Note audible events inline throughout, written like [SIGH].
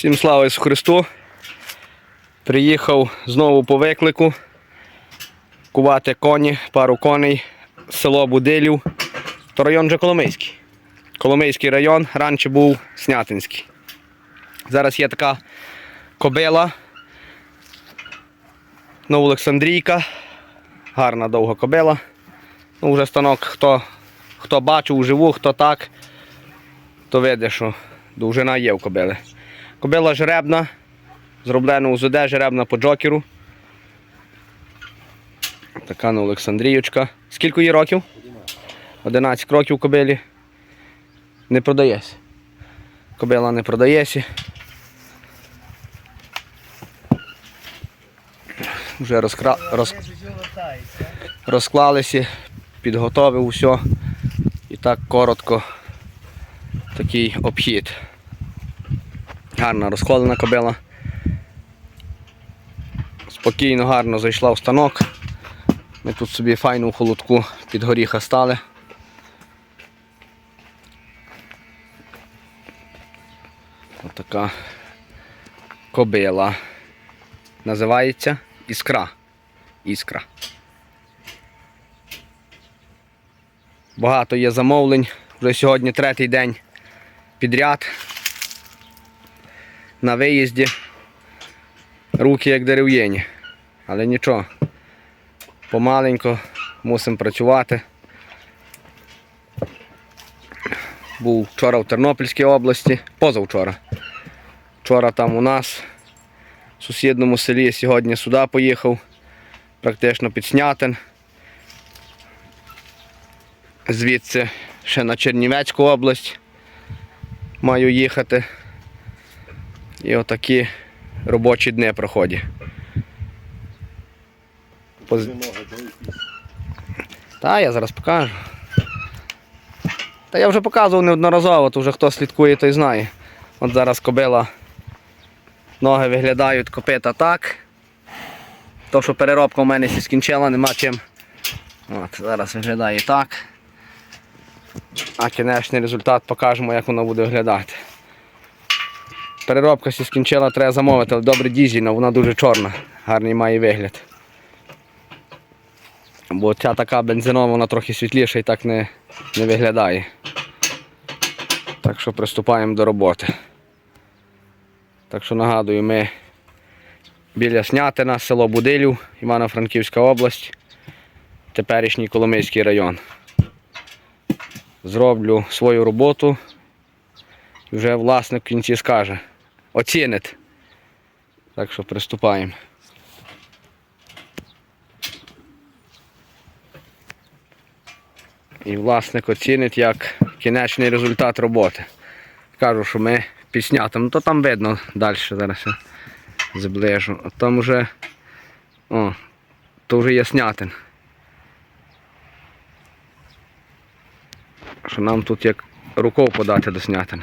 Всім слава Ісусу Христу. Приїхав знову по виклику. Кувати коні, пару коней, село Будилів. То район вже Коломийський. Коломийський район, раніше був Снятинський. Зараз є така кобила. Новоолександрійка. Гарна довга кобила. Ну, вже станок, хто, хто бачив вживу, хто так, то видить, що довжина є в кобили. Кобила жеребна, зроблена УЗД, жеребна по джокеру. Така на Олександріючка. Скільки їй років? 11 років кобилі. Не продається. Кобила не продається. Вже розкра... роз... розклалися, підготовив усе. І так коротко такий обхід. Гарна розкладена кобила. Спокійно, гарно зайшла в станок. Ми тут собі файну холодку під горіха стали. Отака кобила. Називається іскра. Іскра. Багато є замовлень. Вже сьогодні третій день підряд. На виїзді. Руки як дерев'яні. Але нічого. Помаленько мусимо працювати. Був вчора в Тернопільській області, позавчора. Вчора там у нас, в сусідньому селі, сьогодні сюди поїхав, практично під Снятин. Звідси ще на Чернівецьку область маю їхати. І отакі робочі дні проходять. Поз... Та, я зараз покажу. Та я вже показував неодноразово, то вже хто слідкує, той знає. От зараз кобила. Ноги виглядають копита так. То, що переробка у мене ще скінчила, нема чим. От, Зараз виглядає так. А кінечний результат покажемо, як воно буде виглядати. Переробка сі скінчила, треба замовити, але добре дізельна, вона дуже чорна, гарний має вигляд. Бо ця така бензинова, вона трохи світліша і так не, не виглядає. Так що приступаємо до роботи. Так що нагадую, ми біля Снятина, село Будилів, Івано-Франківська область, теперішній Коломийський район. Зроблю свою роботу і вже власник в кінці скаже. Оцінить. Так що приступаємо. І власник оцінить як кінечний результат роботи. Кажу, що ми підснятим. Ну то там видно далі зараз я зближу. А там вже о, то вже є снятин. Що нам тут як рукою подати до снятина.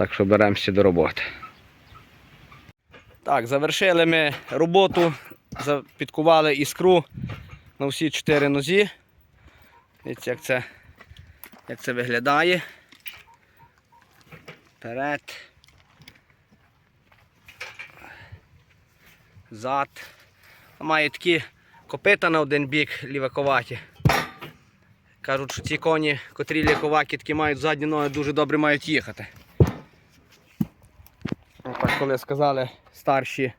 Так що беремося до роботи. Так, завершили ми роботу, підкували іскру на всі чотири нозі. Дивіться, як це, як це виглядає. Вперед. Зад. Має такі копита на один бік ліваковаті. Кажуть, що ці коні, котрі ліковакі, такі мають задні ноги, дуже добре мають їхати. Так коли сказали старші,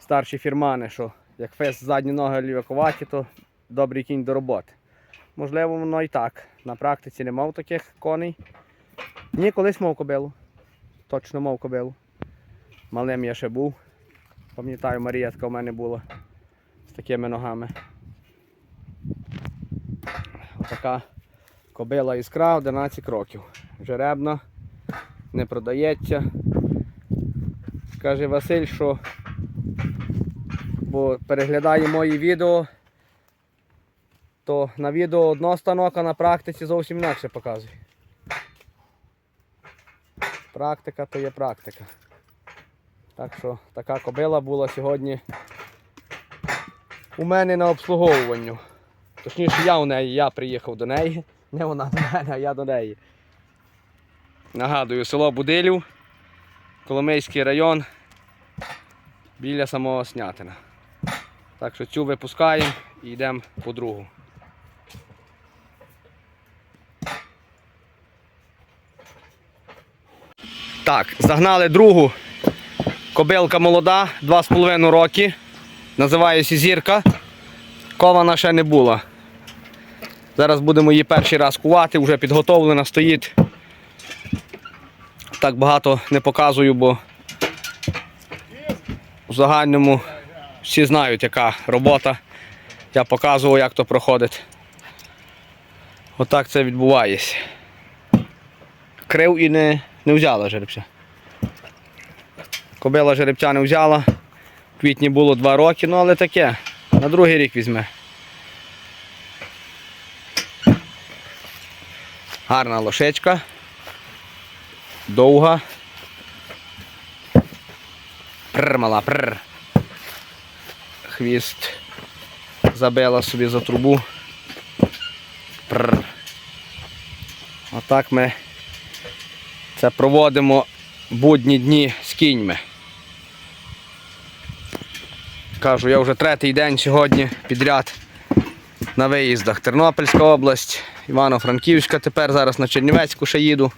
старші фірмани, що як фес задні ноги ліваковаті, то добрий кінь до роботи. Можливо, воно і так. На практиці не мав таких коней. Ні, колись мав кобилу. Точно мав кобилу. Малим я ще був. Пам'ятаю, Маріятка у мене була з такими ногами. Отака кобила іскра 11 років. Жеребна, не продається. Каже Василь, що бо переглядає мої відео, то на відео одно станок, а на практиці зовсім інакше показує. Практика то є практика. Так що така кобила була сьогодні у мене на обслуговуванню. Точніше, я у неї, я приїхав до неї. Не вона до мене, а я до неї. Нагадую, село Будилів, Коломийський район біля самого Снятина. Так що цю випускаємо і йдемо по другу. Так, загнали другу. Кобилка молода, 2,5 роки. Називається зірка. Кована ще не була. Зараз будемо її перший раз кувати, вже підготовлена, стоїть. Так багато не показую, бо в загальному всі знають, яка робота. Я показував, як то проходить. Отак це відбувається. Крив і не, не взяла жеребця. Кобила жеребця не взяла. В квітні було 2 роки, ну але таке. На другий рік візьме. Гарна лошечка. Довга. Прр, мала, прр. Хвіст забила собі за трубу. Прр. Отак ми це проводимо будні дні з кіньми. Кажу, я вже третій день сьогодні підряд на виїздах. Тернопільська область, Івано-Франківська, тепер зараз на Чернівецьку ще їду.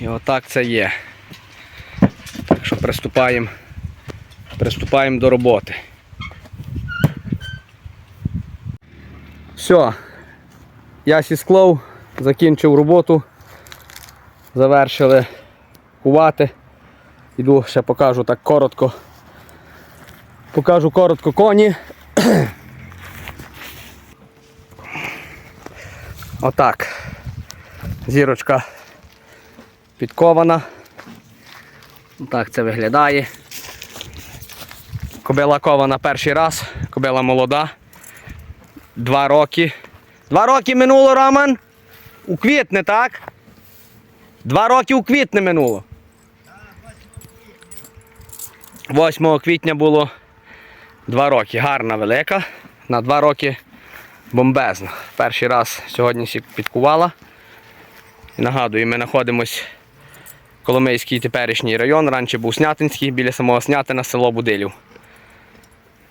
І отак це є. Так що приступаємо, приступаємо до роботи. Все, я сісклов, закінчив роботу, завершили кувати. Іду ще покажу так коротко. Покажу коротко коні. Отак. Зірочка підкована. Так це виглядає. Кобила кована перший раз, кобила молода. Два роки. Два роки минуло, Роман? У квітне, так? Два роки у квітне минуло. 8 квітня було два роки. Гарна велика. На два роки бомбезна. Перший раз сьогодні підкувала. І нагадую, ми знаходимось Коломийський теперішній район. Раніше був Снятинський, біля самого Снятина, село Будилів.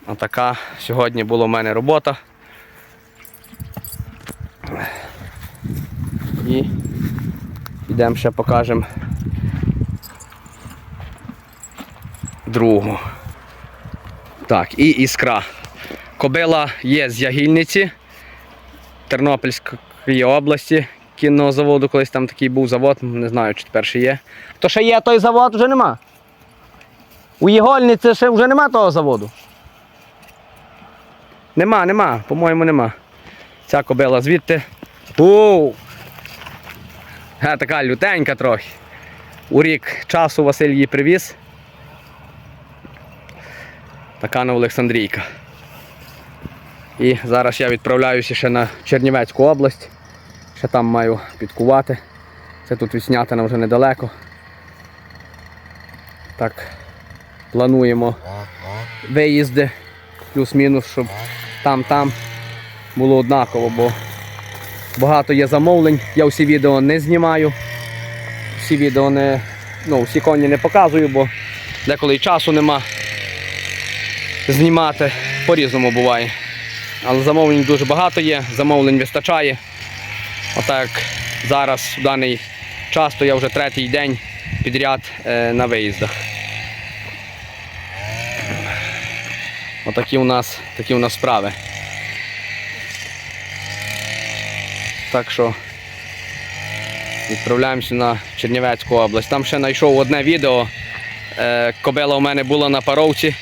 Отака сьогодні була в мене робота. І йдемо ще покажемо другу. Так, і іскра. Кобила є з Ягільниці Тернопільської області. Кінного заводу, колись там такий був завод, не знаю, чи тепер ще є. То ще є той завод, вже нема. У Єгольниці ще вже нема того заводу. Нема, нема, по-моєму, нема. Ця кобила звідти. Оу! Така лютенька трохи. У рік часу Василь її привіз. Така на Олександрійка. І зараз я відправляюся ще на Чернівецьку область. Ще там маю підкувати. Це тут від Снятина вже недалеко. Так, плануємо виїзди плюс-мінус, щоб там-там було однаково, бо багато є замовлень. Я всі відео не знімаю. Всі відео не. Ну, всі коні не показую, бо деколи і часу нема знімати. По-різному буває. Але замовлень дуже багато є, замовлень вистачає. Отак зараз в даний час, то я вже третій день підряд е, на виїздах. Отакі у нас, такі у нас справи. Так що відправляємося на Чернівецьку область. Там ще знайшов одне відео. Е, Кобила у мене була на паровці.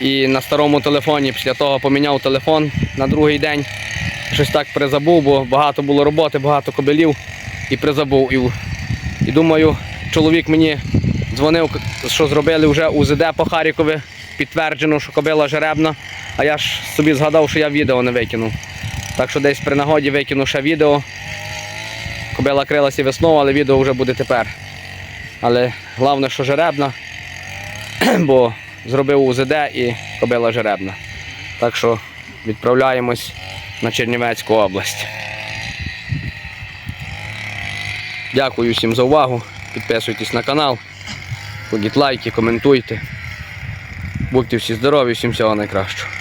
І на старому телефоні після того поміняв телефон на другий день. Щось так призабув, бо багато було роботи, багато кобилів і призабув. І, і думаю, чоловік мені дзвонив, що зробили вже УЗД по Харкові, підтверджено, що кобила жеребна, а я ж собі згадав, що я відео не викинув. Так що десь при нагоді викину ще відео. Кобила крилася весною, але відео вже буде тепер. Але головне, що жеребна, [CLEARS THROAT] бо зробив УЗД і кобила жеребна. Так що відправляємось на Чернівецьку область. Дякую всім за увагу. Підписуйтесь на канал, кладіть лайки, коментуйте. Будьте всі здорові, всім всього найкращого.